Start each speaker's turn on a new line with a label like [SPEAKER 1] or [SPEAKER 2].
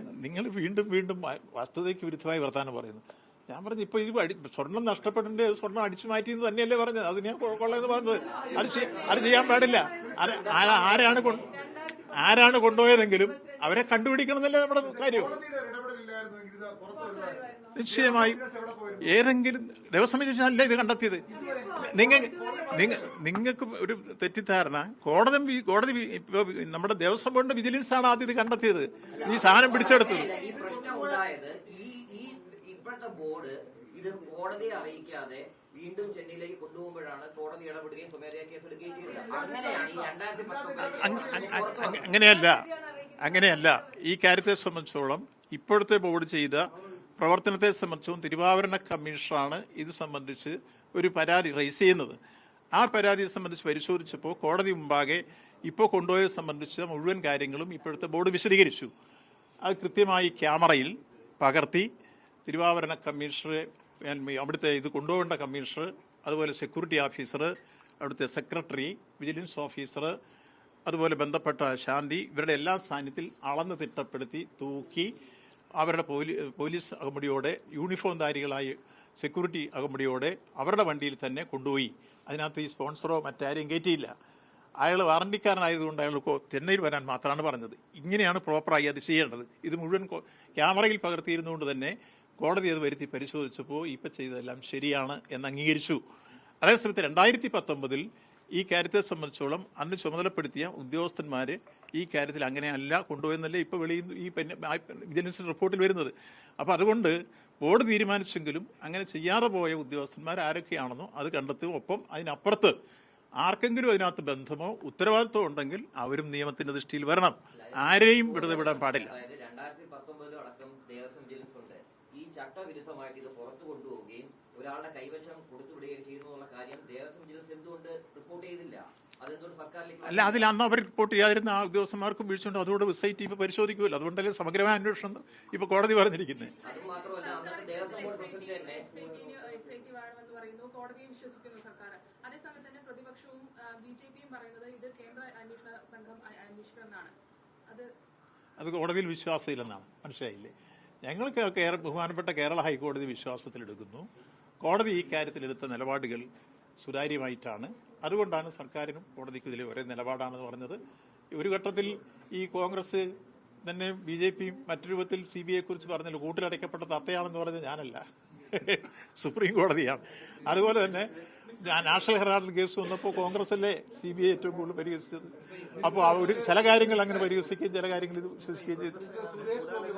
[SPEAKER 1] നിങ്ങൾ വീണ്ടും വീണ്ടും വസ്തുതയ്ക്ക് വിരുദ്ധമായി വർത്താനം പറയുന്നു. ഞാൻ പറഞ്ഞു ഇപ്പൊ ഇത് സ്വർണം നഷ്ടപ്പെട്ടിന്റെ സ്വർണം അടിച്ചു മാറ്റി എന്ന് തന്നെയല്ലേ പറഞ്ഞത്. അത് ഞാൻ കൊള്ളാന്ന് പറഞ്ഞത്. അത് അത് ചെയ്യാൻ പാടില്ല. അത് ആരാണ് ആരാണ് കൊണ്ടുപോയതെങ്കിലും അവരെ കണ്ടുപിടിക്കണം എന്നല്ലേ നമ്മുടെ കാര്യം. നിശ്ചയമായും. ഏതെങ്കിലും ദേവസ്വം അല്ല ഇത് കണ്ടെത്തിയത്. നിങ്ങൾ നിങ്ങ നിങ്ങൾക്ക് ഒരു തെറ്റിദ്ധാരണ. കോടതി കോടതി നമ്മുടെ ദേവസ്വം ബോർഡിന്റെ വിജിലൻസ് ആണ് ആദ്യം ഇത് കണ്ടെത്തിയത്. ഈ സാധനം പിടിച്ചെടുത്തത്.
[SPEAKER 2] ഇപ്പോഴത്തെ ബോർഡ് ഇത് കോടതിയെ അറിയിക്കാതെ വീണ്ടും ചെന്നൈയിലേക്ക് കൊണ്ടുപോകുമ്പോഴാണ് കോടതി ഇടപെടുകയും സ്വമേധയാ കേസ് എടുക്കുകയും ചെയ്തത്
[SPEAKER 1] അങ്ങനെയല്ല. അങ്ങനെയല്ല. ഈ കാര്യത്തെ സംബന്ധിച്ചോളം ഇപ്പോഴത്തെ ബോർഡ് ചെയ്ത പ്രവർത്തനത്തെ സംബന്ധിച്ചും തിരുവാഭരണ കമ്മീഷണറാണ് ഇത് സംബന്ധിച്ച് ഒരു പരാതി റൈസ് ചെയ്യുന്നത്. ആ പരാതിയെ സംബന്ധിച്ച് പരിശോധിച്ചപ്പോൾ കോടതി മുമ്പാകെ ഇപ്പോൾ കൊണ്ടുപോയത് സംബന്ധിച്ച മുഴുവൻ കാര്യങ്ങളും ഇപ്പോഴത്തെ ബോർഡ് വിശദീകരിച്ചു. അത് കൃത്യമായി ക്യാമറയിൽ പകർത്തി തിരുവാഭരണ കമ്മീഷണറെ ഞാൻ അവിടുത്തെ ഇത് കൊണ്ടുപോകേണ്ട കമ്മീഷണർ അതുപോലെ സെക്യൂരിറ്റി ഓഫീസർ അവിടുത്തെ സെക്രട്ടറി വിജിലൻസ് ഓഫീസർ അതുപോലെ ബന്ധപ്പെട്ട ശാന്തി ഇവരുടെ എല്ലാ സാന്നിധ്യത്തിൽ അളന്ന് തിട്ടപ്പെടുത്തി തൂക്കി അവരുടെ പോലീ പോലീസ് അകമ്പടിയോടെ യൂണിഫോം ധാരികളായി സെക്യൂരിറ്റി അകമ്പടിയോടെ അവരുടെ വണ്ടിയിൽ തന്നെ കൊണ്ടുപോയി. അതിനകത്ത് ഈ സ്പോൺസറോ മറ്റാരെയും കയറ്റിയില്ല. അയാൾ വാറണ്ടിക്കാരനായതുകൊണ്ട് അയാൾ ചെന്നൈയിൽ വരാൻ മാത്രമാണ് പറഞ്ഞത്. ഇങ്ങനെയാണ് പ്രോപ്പറായി അത് ചെയ്യേണ്ടത്. ഇത് മുഴുവൻ ക്യാമറയിൽ പകർത്തിയിരുന്നുകൊണ്ട് തന്നെ കോടതി അത് വരുത്തി പരിശോധിച്ചപ്പോൾ ഇപ്പം ചെയ്തതെല്ലാം ശരിയാണ് എന്ന് അംഗീകരിച്ചു. അതേസമയത്ത് രണ്ടായിരത്തി പത്തൊമ്പതിൽ ഈ കാര്യത്തെ സംബന്ധിച്ചോളം അന്ന് ചുമതലപ്പെടുത്തിയ ഉദ്യോഗസ്ഥന്മാർ ഈ കാര്യത്തിൽ അങ്ങനെയല്ല കൊണ്ടുപോയെന്നല്ലേ ഇപ്പോൾ വെളിയിൽ ഈ ആ റിപ്പോർട്ടിൽ വരുന്നത്. അപ്പോൾ അതുകൊണ്ട് ബോർഡ് തീരുമാനിച്ചെങ്കിലും അങ്ങനെ ചെയ്യാതെ പോയ ഉദ്യോഗസ്ഥന്മാർ ആരൊക്കെയാണെന്നോ അത് കണ്ടെത്തും ഒപ്പം അതിനപ്പുറത്ത് ആർക്കെങ്കിലും അതിനകത്ത് ബന്ധമോ ഉത്തരവാദിത്വമോ ഉണ്ടെങ്കിൽ അവരും നിയമത്തിന്റെ ദൃഷ്ടിയിൽ വരണം. ആരെയും വെറുതെ വിടാൻ പാടില്ല.
[SPEAKER 2] ഈ ചട്ടവിരുദ്ധമായിട്ട് പുറത്തു കൊണ്ടുപോവുകയും ഒരാളുടെ കൈവശം കൊടുത്തുവിടുകയും ചെയ്യുന്നു എന്നുള്ള കാര്യം ദേവസ്വം വിജിലൻസ് എന്തുകൊണ്ട് റിപ്പോർട്ട് ചെയ്തില്ല?
[SPEAKER 1] അല്ല അതിൽ അന്ന് അവർ റിപ്പോർട്ട് ചെയ്യാതിരുന്ന ആ ഉദ്യോഗസ്ഥന്മാർക്കും വീഴ്ചയുണ്ട്. അതുകൊണ്ട് വെബ്സൈറ്റ് ഇപ്പോൾ പരിശോധിക്കുമല്ലോ. അതുകൊണ്ടല്ലേ സമഗ്രമായ അന്വേഷണം ഇപ്പോൾ കോടതി പറഞ്ഞിരിക്കുന്നത്
[SPEAKER 2] അത്
[SPEAKER 1] കോടതിയിൽ വിശ്വാസമില്ലെന്നാണ്. മനസ്സിലായില്ലേ? ഞങ്ങൾക്ക് ബഹുമാനപ്പെട്ട കേരള ഹൈക്കോടതി വിശ്വാസത്തിലെടുക്കുന്നു. കോടതി ഈ കാര്യത്തിൽ എടുത്ത നിലപാടുകൾ സുതാര്യമായിട്ടാണ്. അതുകൊണ്ടാണ് സർക്കാരിനും കോടതിക്കും ഇതിൽ ഒരേ നിലപാടാണെന്ന് പറഞ്ഞത്. ഒരു ഘട്ടത്തിൽ ഈ കോൺഗ്രസ് തന്നെ ബി ജെ പിയും മറ്റു രൂപത്തിൽ സി ബി ഐയെ കുറിച്ച് പറഞ്ഞില്ല കൂട്ടിലടയ്ക്കപ്പെട്ട തത്തയാണെന്ന് പറഞ്ഞത് ഞാനല്ല. സുപ്രീം കോടതിയാണ്. അതുപോലെ തന്നെ ഞാൻ നാഷണൽ ഹെറാൾഡ് കേസ് വന്നപ്പോൾ കോൺഗ്രസ് അല്ലേ സി ബി ഐ ഏറ്റവും കൂടുതൽ പരിഹസിച്ചത്. അപ്പോൾ ഒരു ചില കാര്യങ്ങൾ അങ്ങനെ പരിഹസിക്കുകയും ചില കാര്യങ്ങൾ ഇത് വിശ്വസിക്കുകയും ചെയ്തു.